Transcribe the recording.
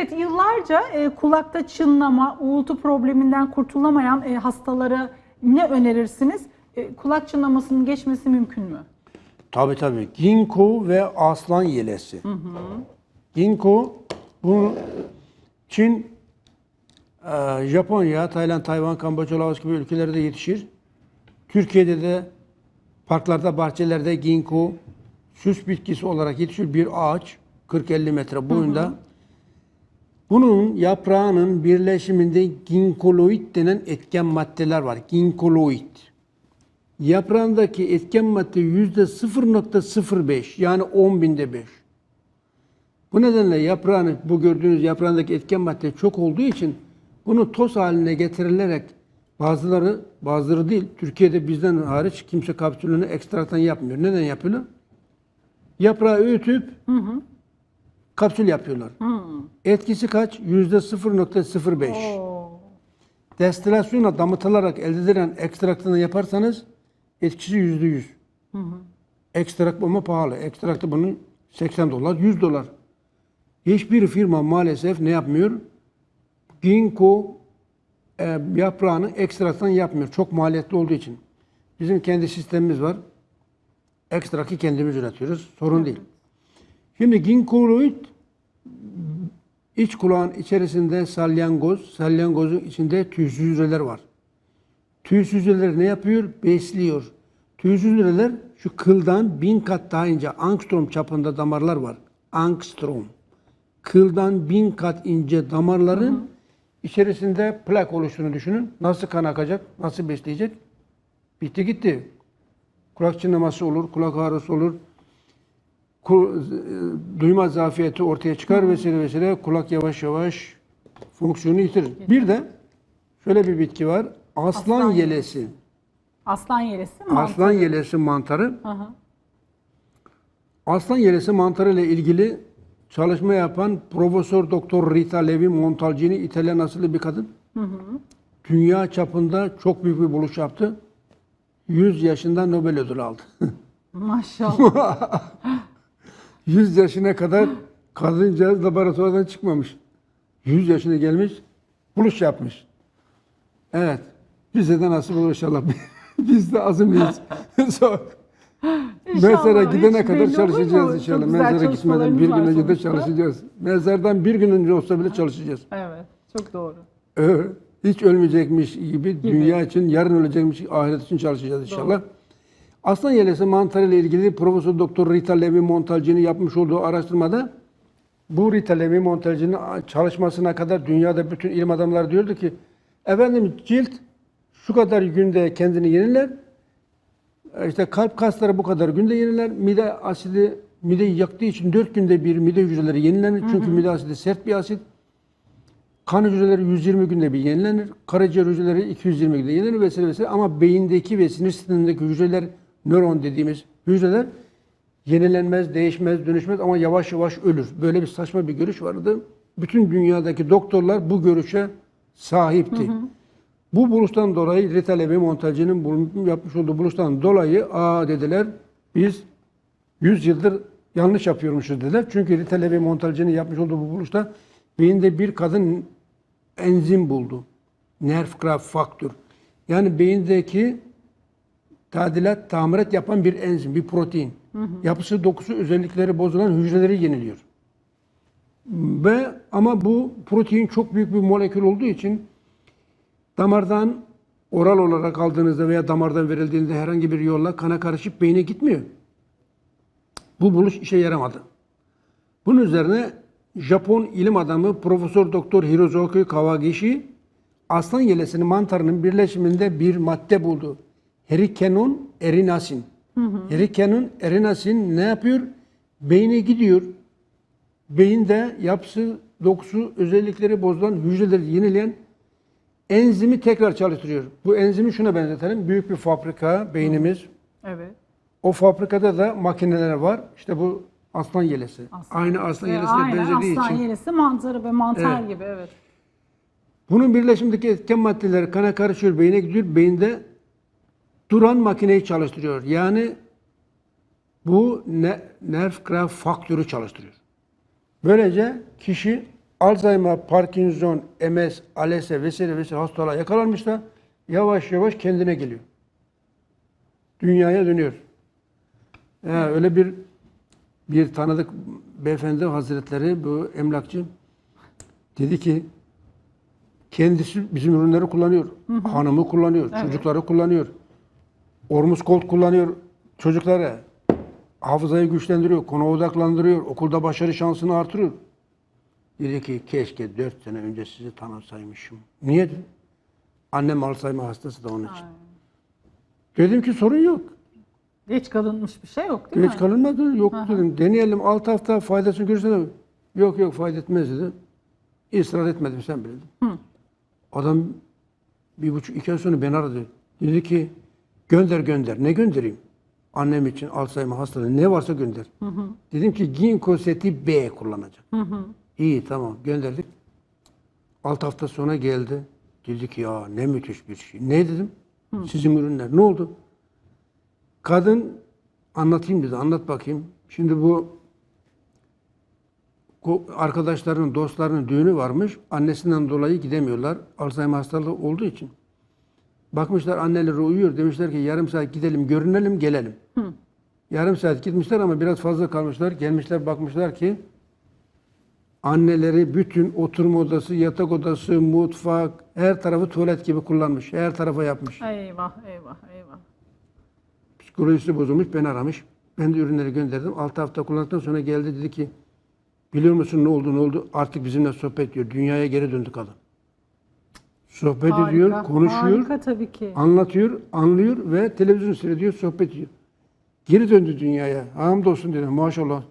Evet yıllarca e, kulakta çınlama, uğultu probleminden kurtulamayan e, hastalara ne önerirsiniz? E, kulak çınlamasının geçmesi mümkün mü? Tabii tabii. Ginkgo ve aslan yelesi. Ginkgo bu Çin, e, Japonya, Tayland, Tayvan, Kamboçya, Laos gibi ülkelerde yetişir. Türkiye'de de parklarda, bahçelerde ginkgo süs bitkisi olarak yetişir bir ağaç 40-50 metre boyunda. Bunun yaprağının birleşiminde ginkoloid denen etken maddeler var. Ginkoloid. Yaprağındaki etken madde yüzde 0.05 yani 10 binde 5. Bu nedenle yaprağını, bu gördüğünüz yaprağındaki etken madde çok olduğu için bunu toz haline getirilerek bazıları, bazıları değil, Türkiye'de bizden hariç kimse kapsülünü ekstraktan yapmıyor. Neden yapıyorlar? Yaprağı öğütüp kapsül yapıyorlar. Etkisi kaç? Yüzde 0.05. Oo. Destilasyonla damıtılarak elde edilen ekstraktını yaparsanız etkisi yüzde yüz. Ekstrak ama pahalı. Ekstraktı bunun 80 dolar, 100 dolar. Hiçbir firma maalesef ne yapmıyor? Ginkgo e, yaprağını ekstraktan yapmıyor. Çok maliyetli olduğu için. Bizim kendi sistemimiz var. Ekstrakı kendimiz üretiyoruz. Sorun değil. Şimdi ginkgoloid iç kulağın içerisinde salyangoz, salyangozun içinde tüysüz hücreler var. Tüysüz hücreler ne yapıyor? Besliyor. Tüysüz hücreler şu kıldan bin kat daha ince angstrom çapında damarlar var. Angstrom. Kıldan bin kat ince damarların içerisinde plak oluştuğunu düşünün. Nasıl kan akacak? Nasıl besleyecek? Bitti gitti. Kulak çınlaması olur, kulak ağrısı olur, duyma zafiyeti ortaya çıkar vesaire vesaire kulak yavaş yavaş fonksiyonu yitirir. Bir de şöyle bir bitki var. Aslan, Aslan yelesi. Aslan yelesi mi? Aslan yelesi mantarı. Aha. Aslan yelesi mantarı ile ilgili çalışma yapan Profesör Doktor Rita Levi Montalcini İtalyan asıllı bir kadın. Dünya çapında çok büyük bir buluş yaptı. 100 yaşında Nobel ödülü aldı. Maşallah. 100 yaşına kadar kadıncağız laboratuvardan çıkmamış. 100 yaşına gelmiş, buluş yapmış. Evet. Bize de nasip olur inşallah. Biz de azimliyiz. Mezara gidene kadar çalışacağız inşallah. Mezara gitmeden bir gün önce de çalışacağız. Mezardan bir gün önce olsa bile çalışacağız. Evet. Çok doğru. Evet. Hiç ölmeyecekmiş gibi, dünya için, yarın ölecekmiş, ahiret için çalışacağız inşallah. Aslan yelesi mantarı ile ilgili Profesör Doktor Rita Levi Montalcini yapmış olduğu araştırmada bu Rita Levi Montalcini çalışmasına kadar dünyada bütün ilim adamları diyordu ki efendim cilt şu kadar günde kendini yeniler. İşte kalp kasları bu kadar günde yeniler. Mide asidi mideyi yaktığı için 4 günde bir mide hücreleri yenilenir. Çünkü mide asidi sert bir asit. Kan hücreleri 120 günde bir yenilenir. Karaciğer hücreleri 220 günde yenilenir vesaire vesaire. Ama beyindeki ve sinir sistemindeki hücreler, nöron dediğimiz hücreler yenilenmez, değişmez, dönüşmez ama yavaş yavaş ölür. Böyle bir saçma bir görüş vardı. Bütün dünyadaki doktorlar bu görüşe sahipti. Bu buluştan dolayı Rita Levi Montalcini'nin bulun- yapmış olduğu buluştan dolayı aa dediler biz 100 yıldır yanlış yapıyormuşuz dediler. Çünkü Rita Levi Montalcini yapmış olduğu bu buluşta beyinde bir kadın enzim buldu. Nerve growth faktör. Yani beyindeki tadilat, tamirat yapan bir enzim, bir protein. Yapısı, dokusu, özellikleri bozulan hücreleri yeniliyor. Ve ama bu protein çok büyük bir molekül olduğu için damardan oral olarak aldığınızda veya damardan verildiğinde herhangi bir yolla kana karışıp beyne gitmiyor. Bu buluş işe yaramadı. Bunun üzerine Japon ilim adamı Profesör Doktor Hirozoki Kawagishi aslan yelesinin mantarının birleşiminde bir madde buldu. Herikenon erinasin. Herikenon erinasin ne yapıyor? Beyne gidiyor. Beyinde yapısı, dokusu, özellikleri bozulan hücreleri yenileyen enzimi tekrar çalıştırıyor. Bu enzimi şuna benzetelim. Büyük bir fabrika beynimiz. Evet. O fabrikada da makineler var. İşte bu aslan yelesi. Aslan Aynı aslan Ve yelesine aynen, benzediği aslan için. yelesi mantarı ve mantar Evet. gibi evet. Bunun birleşimindeki etken maddeler kana karışıyor, beyne gidiyor. Beyinde duran makineyi çalıştırıyor. Yani bu ne, nerve growth faktörü çalıştırıyor. Böylece kişi Alzheimer, Parkinson, MS, ALS vesaire vesaire hastalığa yakalanmış da yavaş yavaş kendine geliyor. Dünyaya dönüyor. Ya öyle bir bir tanıdık beyefendi hazretleri bu emlakçı dedi ki kendisi bizim ürünleri kullanıyor. Hanımı kullanıyor, Evet. çocukları kullanıyor. Ormuz kolt kullanıyor çocuklara. Hafızayı güçlendiriyor, konu odaklandırıyor, okulda başarı şansını artırıyor. Dedi ki keşke dört sene önce sizi tanısaymışım. Niye? Annem Alzheimer hastası da onun için. Dedim ki sorun yok. Geç kalınmış bir şey yok değil Geç mi? kalınmadı. Yok dedim. Deneyelim 6 hafta faydasını görürsen yok yok fayda etmez dedi. İsrar etmedim sen bile. dedim. Adam bir buçuk iki ay sonra beni aradı. Dedi ki gönder gönder. Ne göndereyim? Annem için Alzheimer hastalığı ne varsa gönder. Dedim ki ginkgo seti B kullanacak. İyi tamam gönderdik. 6 hafta sonra geldi. Dedi ki ya ne müthiş bir şey. Ne dedim? Sizin ürünler. Ne oldu? Kadın anlatayım dedi. Anlat bakayım. Şimdi bu arkadaşlarının, dostlarının düğünü varmış. Annesinden dolayı gidemiyorlar. Alzheimer hastalığı olduğu için. Bakmışlar anneleri uyuyor. Demişler ki yarım saat gidelim, görünelim, gelelim. Yarım saat gitmişler ama biraz fazla kalmışlar. Gelmişler bakmışlar ki anneleri bütün oturma odası, yatak odası, mutfak, her tarafı tuvalet gibi kullanmış. Her tarafa yapmış. Eyvah eyvah eyvah. Psikolojisi bozulmuş, beni aramış. Ben de ürünleri gönderdim. 6 hafta kullandıktan sonra geldi dedi ki biliyor musun ne oldu ne oldu? Artık bizimle sohbet ediyor. Dünyaya geri döndü kadın. Sohbet Harika, ediyor, konuşuyor, Harika tabii ki. anlatıyor, anlıyor ve televizyon seyrediyor, sohbet ediyor. Geri döndü dünyaya. Hamdolsun dedi maşallah.